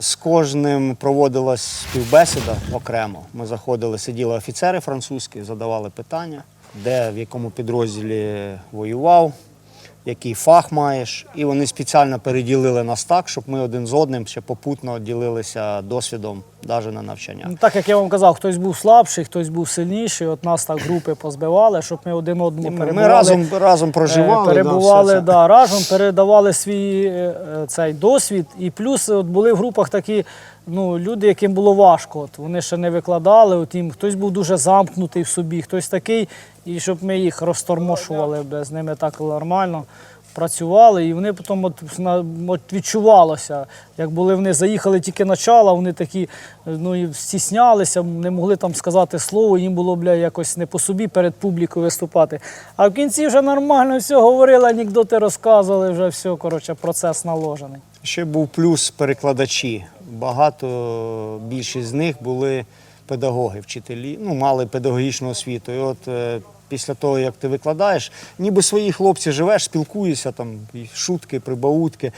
З кожним проводилась співбесіда окремо. Ми заходили, сиділи офіцери французькі, задавали питання, де в якому підрозділі воював, який фах маєш. І вони спеціально переділили нас так, щоб ми один з одним ще попутно ділилися досвідом навіть на навчаннях. Ну, так як я вам казав, хтось був слабший, хтось був сильніший. От нас так групи позбивали, щоб ми один одному перебували. ми разом, разом проживали. Е, да, перебували, все це. да, разом передавали свій е, е, цей досвід. І плюс от були в групах такі ну, люди, яким було важко. От вони ще не викладали. От їм хтось був дуже замкнутий в собі, хтось такий, і щоб ми їх розтормошували, бля, з ними так нормально. Працювали, і вони потім от, от відчувалося, як були вони заїхали тільки начала, вони такі ну, стіснялися, не могли там сказати слово, їм було бля, якось не по собі перед публікою виступати. А в кінці вже нормально все говорили, анекдоти розказували, вже все, коротше, процес наложений. Ще був плюс перекладачі. Багато більшість з них були педагоги, вчителі, ну, мали педагогічну освіту. І от е, після того, як ти викладаєш, ніби свої хлопці живеш, спілкуєшся, там, шутки, прибаутки.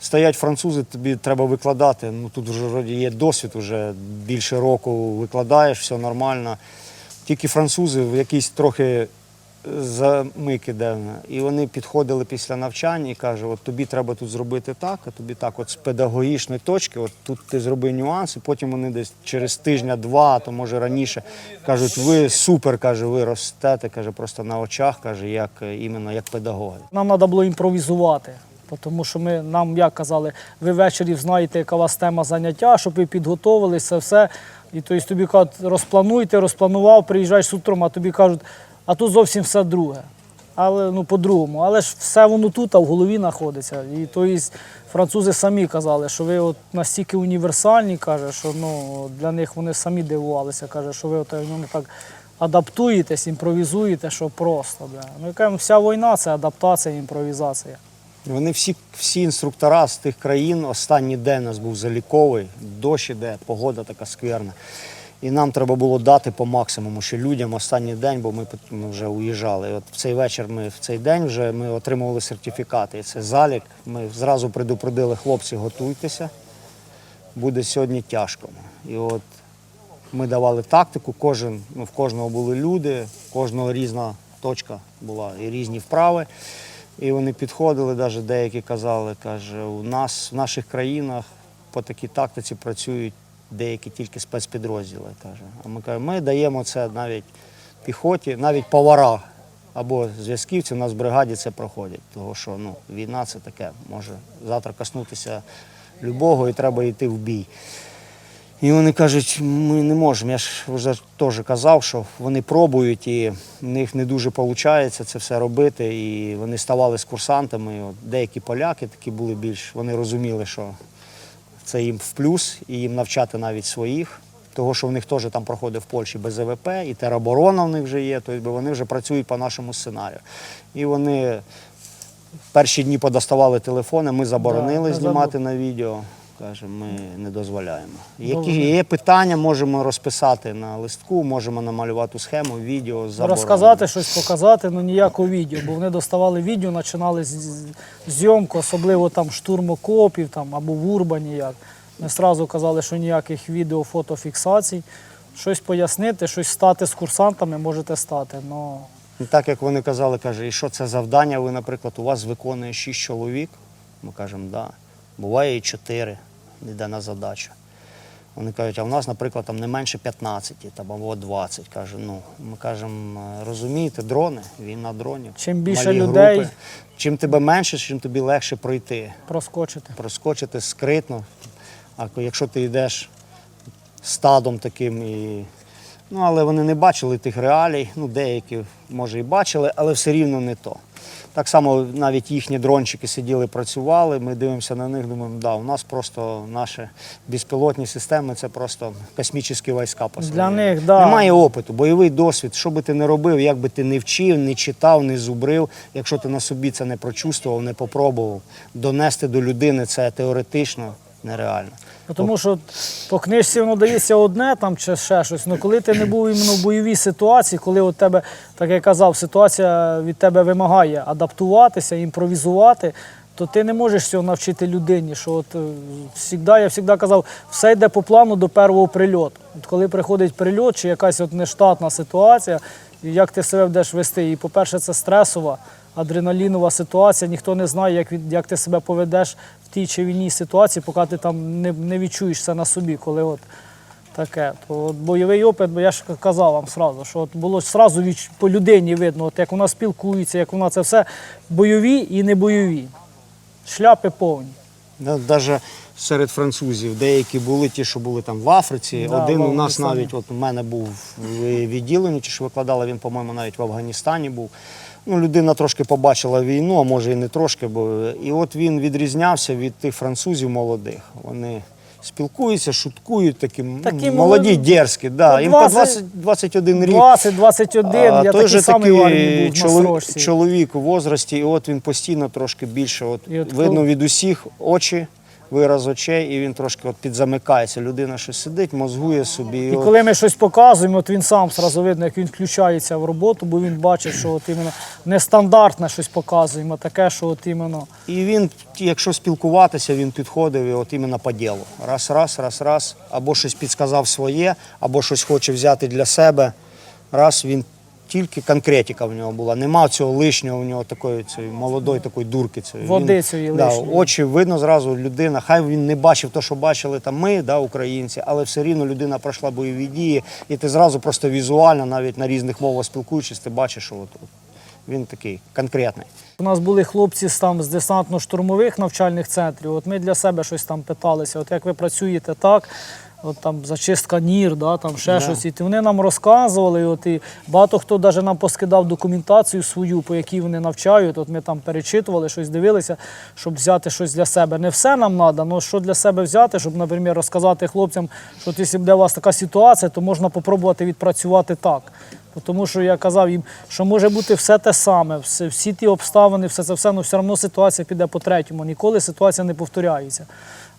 Стоять французи, тобі треба викладати. Ну тут вже є досвід, вже більше року викладаєш, все нормально. Тільки французи в якийсь трохи замик іде. І вони підходили після навчання і кажуть, от тобі треба тут зробити так, а тобі так, от з педагогічної точки, от тут ти зроби нюанси, потім вони десь через тижня-два, то може раніше, кажуть, ви супер, каже, ви ростете, каже, просто на очах, каже, як е, іменно як педагоги. Нам треба було імпровізувати. Тому що ми нам як казали, ви ввечері знаєте, яка у вас тема заняття, щоб ви підготовилися, все. І тобто тобі кажуть, розплануйте, розпланував, приїжджаєш з утром, а тобі кажуть, а тут зовсім все друге. Але ну по-другому. Але ж все воно тут, а в голові знаходиться. І то тобто французи самі казали, що ви от настільки універсальні, каже, що ну, для них вони самі дивувалися, каже, що ви от, ну, так адаптуєтесь, імпровізуєте, що просто. Бля. Ну, яка вся війна це адаптація, імпровізація. Вони всі, всі інструктора з тих країн, останній день у нас був заліковий, дощ іде, погода така скверна. І нам треба було дати по максимуму ще людям останній день, бо ми, вже уїжджали. От в цей вечір ми в цей день вже ми отримували сертифікати. І це залік. Ми зразу предупредили хлопці, готуйтеся, буде сьогодні тяжко. І от ми давали тактику, кожен, ну, в кожного були люди, в кожного різна точка була і різні вправи. І вони підходили, навіть деякі казали, каже, у нас в наших країнах по такій тактиці працюють деякі тільки спецпідрозділи. Каже. А ми кажемо, ми даємо це навіть піхоті, навіть повара або зв'язківці у нас в бригаді це проходять. Тому що ну, війна це таке, може завтра коснутися любого і треба йти в бій. І вони кажуть, ми не можемо. Я ж вже теж казав, що вони пробують, і в них не дуже виходить це все робити. І вони ставали з курсантами. І от деякі поляки такі були більш, вони розуміли, що це їм в плюс, і їм навчати навіть своїх. Того, що в них теж там проходить в Польщі без ЕВП, і тероборона в них вже є, тобто вони вже працюють по нашому сценарію. І вони перші дні подоставали телефони, ми заборонили Да, знімати на відео. Каже, ми не дозволяємо. Які є питання, можемо розписати на листку, можемо намалювати схему, відео з Розказати щось, показати, ну ніякого відео, бо вони доставали відео, починали з- зйомку, особливо там штурм окопів там, або в Урбані як. Ми одразу казали, що ніяких відео, фотофіксацій. Щось пояснити, щось стати з курсантами можете стати. Ну, І так як вони казали, каже, і що це завдання? Ви, наприклад, у вас виконує 6 чоловік. Ми кажемо, да. Буває і 4, йде на задачу. Вони кажуть, а в нас, наприклад, там не менше 15 там, або 20. Каже, ну, ми кажемо, розумієте, дрони, війна дронів. Чим більше малі людей- групи. Чим тебе менше, чим тобі легше пройти, проскочити. проскочити скритно. А якщо ти йдеш стадом таким і. Ну, але вони не бачили тих реалій. Ну, деякі, може, і бачили, але все рівно не то. Так само навіть їхні дрончики сиділи, працювали. Ми дивимося на них, думаємо, да, у нас просто наші безпілотні системи це просто космічні війська по Для них, да. Немає опиту, бойовий досвід. Що би ти не робив, як би ти не вчив, не читав, не зубрив, якщо ти на собі це не прочувствував, не попробував, донести до людини це теоретично нереально. Ну, Тому що по книжці воно дається одне там чи ще щось. Ну коли ти не був іменно в бойовій ситуації, коли от тебе, так я казав, ситуація від тебе вимагає адаптуватися, імпровізувати, то ти не можеш цього навчити людині. Що от е, всігда, я завжди казав, все йде по плану до першого прильоту. От коли приходить прильот чи якась от нештатна ситуація, як ти себе будеш вести. І, по-перше, це стресова, адреналінова ситуація. Ніхто не знає, як, як ти себе поведеш в тій чи в іній ситуації, поки ти там не, не відчуєш це на собі, коли от таке. То от бойовий опит, бо я ж казав вам сразу, що от було сразу від, по людині видно, от як вона спілкується, як вона це все бойові і не бойові. Шляпи повні. Навіть серед французів деякі були ті, що були там в Африці. Да, Один в у нас навіть, от у мене був в відділенні, ті, що викладали, він, по-моєму, навіть в Афганістані був. Ну, людина трошки побачила війну, а може і не трошки, бо і от він відрізнявся від тих французів молодих. Вони спілкуються, шуткують, такі, Такі молоді, молоді. дерзкі. Да. Ну, Їм по 20 20, 21 рік. 20-21, я той такий же самий в армії був на чоловік, срочці. чоловік у возрасті, і от він постійно трошки більше. От, І от видно від усіх очі, вираз очей, і він трошки от підзамикається. Людина щось сидить, мозгує собі. І от, коли ми щось показуємо, от він сам зразу видно, як він включається в роботу, бо він бачить, що от іменно нестандартне щось показуємо, а таке, що от іменно. І він, якщо спілкуватися, він підходив і от іменно по ділу. Раз, раз, раз, раз. Або щось підсказав своє, або щось хоче взяти для себе. Раз він тільки конкретика в нього була. Нема цього лишнього в нього такої цієї молодої такої дурки. Цієї. Води Він- цієї да, лишньої. Очі видно зразу людина. Хай він не бачив те, що бачили там ми, да, українці, але все рівно людина пройшла бойові дії, і ти зразу просто візуально, навіть на різних мовах спілкуючись, ти бачиш, що от, от, він такий конкретний. У нас були хлопці з, там, з десантно-штурмових навчальних центрів. От ми для себе щось там питалися. От як ви працюєте так, от там зачистка нір, да, там ще щось. І вони нам розказували. От, і багато хто навіть нам поскидав документацію свою, по якій вони навчають. От ми там перечитували, щось дивилися, щоб взяти щось для себе. Не все нам треба, але що для себе взяти, щоб, наприклад, розказати хлопцям, що якщо буде у вас така ситуація, то можна спробувати відпрацювати так. Тому що я казав їм, що може бути все те саме, всі ті обставини, все це все, але все одно ситуація піде по третьому. Ніколи ситуація не повторяється.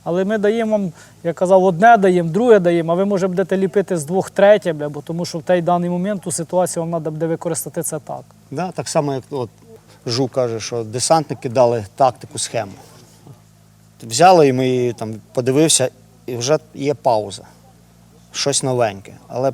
Але ми даємо вам, я казав, одне даємо, друге даємо, а ви може будете ліпити з двох третє, бля, бо тому що в той даний момент ту ситуацію вам треба буде використати це так. Да, так само, як от Жук каже, що десантники дали тактику, схему. Взяли і ми її там подивився, і вже є пауза. Щось новеньке. Але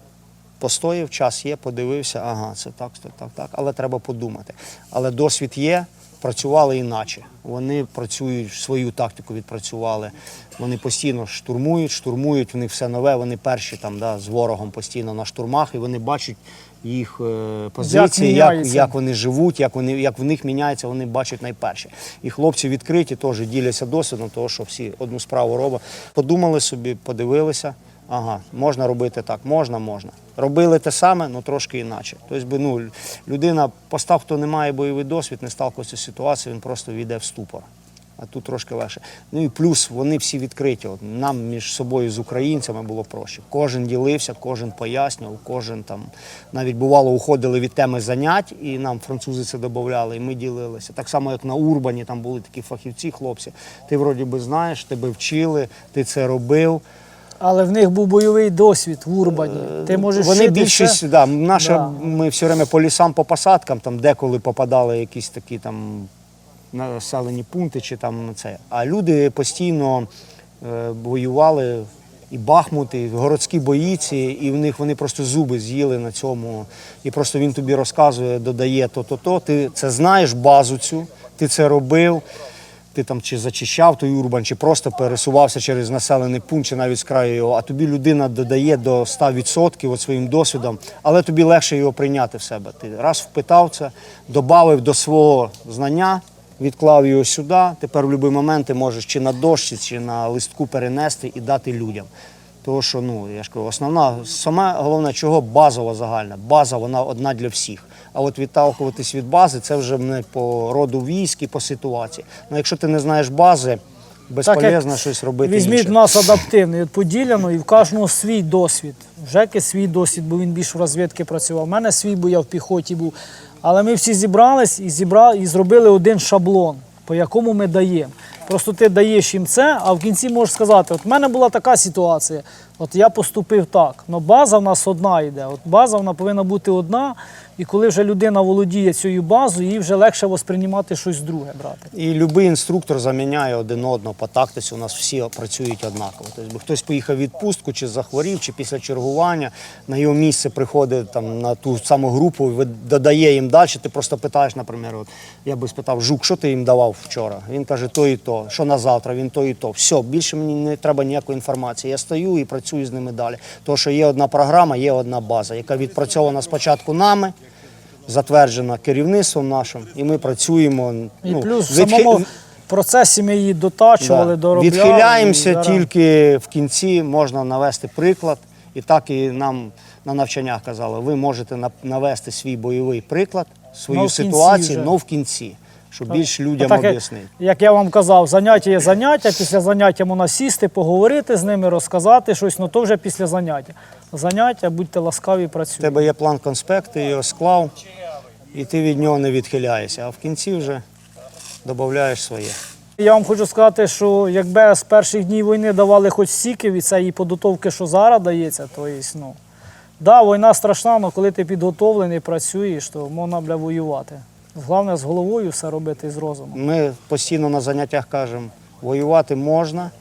постояв, час є, подивився, ага, це так, так, так, так. Але треба подумати. Але досвід є, працювали іначе. Вони працюють, свою тактику відпрацювали. Вони постійно штурмують, штурмують, в них все нове, вони перші там, да, з ворогом постійно на штурмах, і вони бачать їх е, позиції, як, міняється. як вони живуть, як вони як в них міняється, вони бачать найперше. І хлопці відкриті теж діляться досвідом, того, що всі одну справу робять. Подумали собі, подивилися. Ага, можна робити так, можна, можна. Робили те саме, але трошки інакше. Тобто, ну, людина, постав, хто не має бойовий досвід, не сталкивається з ситуацією, він просто війде в ступор. А тут трошки легше. Ну і плюс вони всі відкриті. От нам між собою з українцями було проще. Кожен ділився, кожен пояснював, кожен там навіть бувало уходили від теми занять, і нам французи це додавали, і ми ділилися. Так само, як на Урбані, там були такі фахівці, хлопці. Ти вроді би знаєш, тебе вчили, ти це робив. Але в них був бойовий досвід в Урбані. Ти можеш Вони шити більшість, все. да, наша, Да. ми все время по лісам, по посадкам, там деколи попадали якісь такі там населені пункти чи там це. А люди постійно е, воювали і Бахмут, і городські боїці, і в них вони просто зуби з'їли на цьому. І просто він тобі розказує, додає то-то-то. Ти це знаєш базу цю, ти це робив. Ти там чи зачищав той урбан, чи просто пересувався через населений пункт, чи навіть з краю його, а тобі людина додає до 100% от своїм досвідом, але тобі легше його прийняти в себе. Ти раз впитав це, додав до свого знання, відклав його сюди. Тепер в будь-який момент ти можеш чи на дошці, чи на листку перенести і дати людям. Тому що, ну, я ж кажу, основна, саме головне, чого базова загальна. База вона одна для всіх. А от відталкуватись від бази, це вже не по роду військ і по ситуації. Ну, якщо ти не знаєш бази, безполезно щось робити. Візьміть інше. в нас адаптивний, от поділяно, і в кожного свій досвід. Жеки свій досвід, бо він більш в розвідки працював. У мене свій, бо я в піхоті був. Але ми всі зібрались і зібрали, і зробили один шаблон, по якому ми даємо. Просто ти даєш їм це, а в кінці можеш сказати: от в мене була така ситуація. От я поступив так. Но база в нас одна йде. От база вона повинна бути одна, і коли вже людина володіє цією базою, їй вже легше восприймати щось друге брати. І будь-який інструктор заміняє один одного по тактиці. У нас всі працюють однаково. Тобто хтось поїхав в відпустку, чи захворів, чи після чергування на його місце приходить там на ту саму групу, додає їм далі. Ти просто питаєш, наприклад, от, я би спитав, жук, що ти їм давав вчора? Він каже, то і то, що на завтра, він то і то. Все, більше мені не треба ніякої інформації. Я стою і працюю з ними далі. Тому що є одна програма, є одна база, яка відпрацьована спочатку нами. Затверджена керівництвом нашим, і ми працюємо. І ну, плюс в відхи- самому процесі ми її дотачували, Да. доробляли. Відхиляємося і зараз- тільки в кінці, можна навести приклад. І так і нам на навчаннях казали, ви можете навести свій бойовий приклад, свою Ну, ситуацію, але в кінці, щоб більш людям Так, об'яснити. як я вам казав, заняття є заняття, після заняття можна сісти, поговорити з ними, розказати щось, ну то вже після заняття. Заняття, будьте ласкаві, У тебе є план конспект, ти його склав, і ти від нього не відхиляєшся, а в кінці вже додаєш своє. Я вам хочу сказати, що якби з перших днів війни давали хоч стільки від цієї підготовки, що зараз дається, то є, ну, да, війна страшна, але коли ти підготовлений, працюєш, то можна бля, воювати. Головне з головою все робити з розумом. Ми постійно на заняттях кажемо, воювати можна,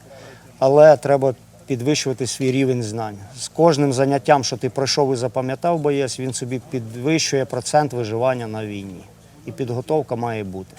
але треба підвищувати свій рівень знань. З кожним заняттям, що ти пройшов і запам'ятав боєць, він собі підвищує процент виживання на війні. І підготовка має бути.